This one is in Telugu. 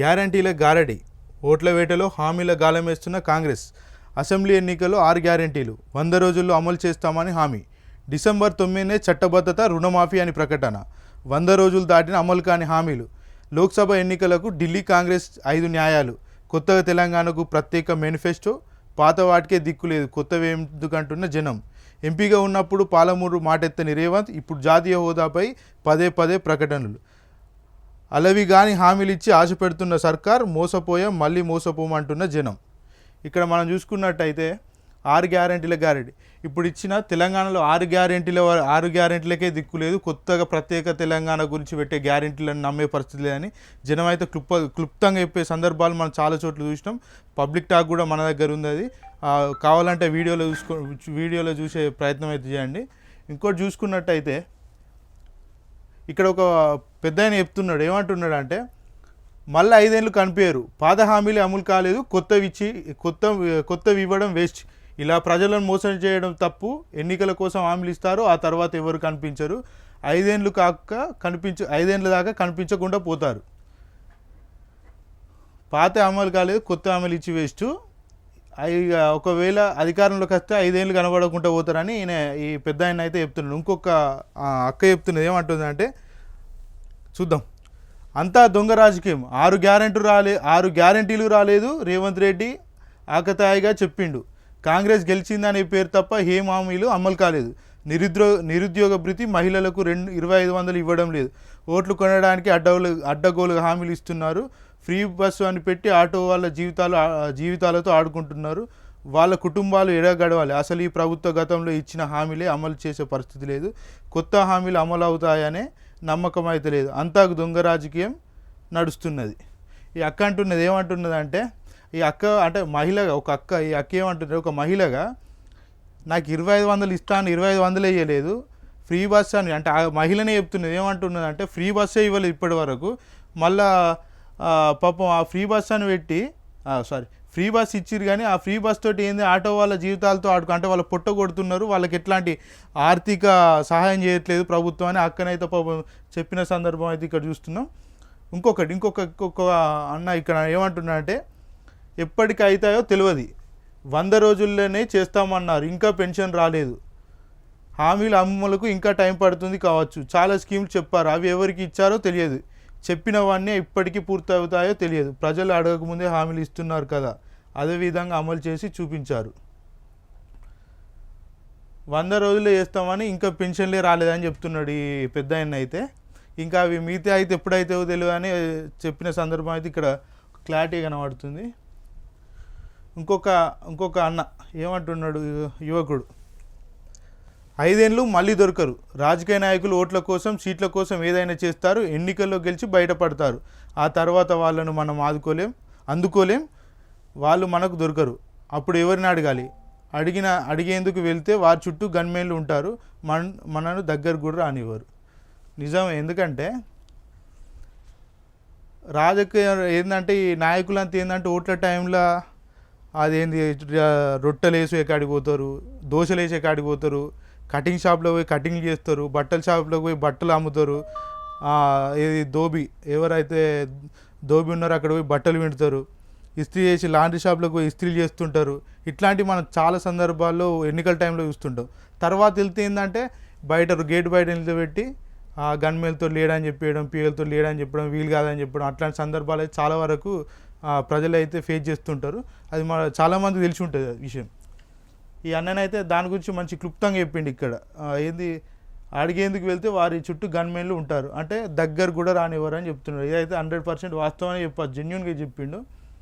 గ్యారంటీల గారడి ఓట్ల వేటలో హామీల గాలమేస్తున్న కాంగ్రెస్. అసెంబ్లీ ఎన్నికల్లో ఆరు గ్యారంటీలు వంద రోజుల్లో అమలు చేస్తామని హామీ. డిసెంబర్ తొమ్మిదినే చట్టబద్ధత రుణమాఫీ అని ప్రకటన. వంద రోజులు దాటిన అమలు కాని హామీలు. లోక్సభ ఎన్నికలకు ఢిల్లీ కాంగ్రెస్ ఐదు న్యాయాలు. కొత్తగా తెలంగాణకు ప్రత్యేక మేనిఫెస్టో. పాత వాటికే దిక్కు లేదు కొత్తవి ఎందుకంటున్న జనం. ఎంపీగా ఉన్నప్పుడు పాలమూరు మాటెత్తని రేవంత్ ఇప్పుడు జాతీయ హోదాపై పదే పదే ప్రకటనలు. అలవి కానీ హామీలు ఇచ్చి ఆశ పెడుతున్న సర్కార్ మోసపోయాం మళ్ళీ మోసపోమంటున్న జనం. ఇక్కడ మనం చూసుకున్నట్టయితే ఆరు గ్యారెంటీల గ్యారెంటీ. ఇప్పుడు ఇచ్చిన తెలంగాణలో ఆరు గ్యారెంటీల ఆరు గ్యారెంటీలకే దిక్కు లేదు. కొత్తగా ప్రత్యేక తెలంగాణ గురించి పెట్టే గ్యారెంటీలను నమ్మే పరిస్థితి లేదని జనం అయితే క్లుప్త క్లుప్తంగా చెప్పే సందర్భాలు మనం చాలా చోట్ల చూసినాం. పబ్లిక్ టాక్ కూడా మన దగ్గర ఉంది అది కావాలంటే వీడియోలో చూసుకో వీడియోలో చూసే ప్రయత్నం అయితే చేయండి. ఇంకోటి చూసుకున్నట్టయితే ఇక్కడ ఒక పెద్ద ఆయన చెప్తున్నాడు ఏమంటున్నాడు అంటే మళ్ళీ ఐదేళ్ళు కనిపించరు పాత హామీలు అమలు కాలేదు కొత్తవి ఇచ్చి కొత్త కొత్తవి ఇవ్వడం వేస్ట్. ఇలా ప్రజలను మోసం చేయడం తప్పు. ఎన్నికల కోసం హామీలు ఇస్తారు ఆ తర్వాత ఎవరు కనిపించరు. ఐదేళ్ళు కాక కనిపించ ఐదేళ్ళ దాకా కనిపించకుండా పోతారు. పాత అమలు కాలేదు కొత్త అమలు ఇచ్చి వేస్ట్. ఒకవేళ అధికారంలోకి వస్తే ఐదేళ్ళు కనబడకుండా పోతారని ఈయన ఈ పెద్ద ఆయన అయితే చెప్తున్నాడు. ఇంకొక అక్క చెప్తున్నది ఏమంటుందంటే చూద్దాం. అంతా దొంగ రాజకీయం. ఆరు గ్యారెంటీ రాలే ఆరు గ్యారెంటీలు రాలేదు రేవంత్ రెడ్డి ఆకతాయిగా చెప్పిండు. కాంగ్రెస్ గెలిచిందనే పేరు తప్ప ఏం హామీలు అమలు కాలేదు. నిరుద్రో నిరుద్యోగ భృతి మహిళలకు రెండు ఇరవై ఐదు వందలు ఇవ్వడం లేదు. ఓట్లు కొనడానికి అడ్డగోలు అడ్డగోలు హామీలు ఇస్తున్నారు. ఫ్రీ బస్సు అని పెట్టి ఆటో వాళ్ళ జీవితాలు జీవితాలతో ఆడుకుంటున్నారు. వాళ్ళ కుటుంబాలు ఎడగడవాలి. అసలు ఈ ప్రభుత్వ గతంలో ఇచ్చిన హామీలే అమలు చేసే పరిస్థితి లేదు. కొత్త హామీలు అమలు అవుతాయనే నమ్మకం అయితే లేదు. అంతా దొంగ రాజకీయం నడుస్తున్నది. ఈ అక్క అంటున్నది ఏమంటున్నది అంటే ఈ అక్క అంటే మహిళగా ఒక అక్క ఈ అక్క ఏమంటున్నది ఒక మహిళగా నాకు ఇరవై ఐదు వందలు ఇస్తాను ఇరవై ఐదు వందలు వేయలేదు ఫ్రీ బస్ అని అంటే ఆ మహిళనే చెప్తున్నది ఏమంటున్నది అంటే ఫ్రీ బస్సే ఇవ్వలేదు ఇప్పటి వరకు. మళ్ళా పాపం ఆ ఫ్రీ బస్ అని పెట్టి సారీ ఫ్రీ బస్ ఇచ్చిరు కానీ ఆ ఫ్రీ బస్ తోటి ఏంది? ఆటో వాళ్ళ జీవితాలతో ఆడుకు అంటే వాళ్ళు పొట్ట కొడుతున్నారు. వాళ్ళకి ఎట్లాంటి ఆర్థిక సహాయం చేయట్లేదు ప్రభుత్వం అని అక్కనైతే పాపం చెప్పిన సందర్భం అయితే ఇక్కడ చూస్తున్నాం. ఇంకొకటి ఇంకొక ఇంకొక అన్న ఇక్కడ ఏమంటున్నాడంటే ఎప్పటికి అవుతాయో తెలియదు వంద రోజుల్లోనే చేస్తామన్నారు. ఇంకా పెన్షన్ రాలేదు. హామీల అమలుకు ఇంకా టైం పడుతుంది కావచ్చు. చాలా స్కీమ్లు చెప్పారు. అవి ఎవరికి ఇచ్చారో తెలియదు. చెప్పినవన్నీ ఇప్పటికీ పూర్తి అవుతాయో తెలియదు. ప్రజలు అడగకముందే హామీలు ఇస్తున్నారు కదా. అదే విధంగా అమలు చేసి చూపించారు. వంద రోజులు చేస్తామని ఇంకా పెన్షన్లే రాలేదని చెప్తున్నాడు ఈ పెద్ద ఆయన అయితే. ఇంకా అవి మిగతా అయితే ఎప్పుడైతే తెలియదు అని చెప్పిన సందర్భం అయితే ఇక్కడ క్లారిటీ కనబడుతుంది. ఇంకొక ఇంకొక అన్న ఏమంటున్నాడు? యువకుడు. ఐదేళ్ళు మళ్ళీ దొరకరు. రాజకీయ నాయకులు ఓట్ల కోసం సీట్ల కోసం ఏదైనా చేస్తారు ఎన్నికల్లో గెలిచి బయటపడతారు. ఆ తర్వాత వాళ్ళను మనం ఆదుకోలేం అందుకోలేం వాళ్ళు మనకు దొరకరు. అప్పుడు ఎవరిని అడగాలి? అడిగిన అడిగేందుకు వెళ్తే వారి చుట్టూ గన్మేన్లు ఉంటారు మన మనను దగ్గర కూడా రానివ్వరు. నిజం ఎందుకంటే రాజకీయ ఏంటంటే ఈ నాయకులంతా ఏంటంటే ఓట్ల టైంలో అదేంది రొట్టెలు వేసి ఎక్కడికి పోతారు? దోశలు వేసే కాడికి పోతారు కటింగ్ షాప్లో పోయి కటింగ్ చేస్తారు బట్టల షాప్లో పోయి బట్టలు అమ్ముతారు ఇది దోబి ఎవరైతే దోబి ఉన్నారో అక్కడ పోయి బట్టలు వింటుతారు ఇస్త్రీ చేసి లాండ్రీ షాప్లోకి పోయి ఇస్త్రీలు చేస్తుంటారు. ఇట్లాంటివి మనం చాలా సందర్భాల్లో ఎన్నికల టైంలో చూస్తుంటాం. తర్వాత వెళ్తే ఏంటంటే బయట గేట్ బయట నిలబెట్టి ఆ గన్మేలతో లేడని చెప్పేయడం పిఎల్తో లేడని చెప్పడం వీలు కాదని చెప్పడం అట్లాంటి సందర్భాలు అయితే చాలా వరకు ప్రజలు అయితే ఫేస్ చేస్తుంటారు. అది మన చాలామందికి తెలిసి ఉంటుంది ఆ విషయం. ఈ అన్ననైతే దాని గురించి మంచి క్లుప్తంగా చెప్పిండు ఇక్కడ. ఏంది? అడిగేందుకు వెళ్తే వారి చుట్టూ గన్మెన్లు ఉంటారు. అంటే దగ్గర కూడా రానివ్వరు అని చెప్తున్నారు. ఇదైతే హండ్రెడ్ పర్సెంట్ వాస్తవాన్ని చెప్పారు జెన్యున్గా చెప్పిండు.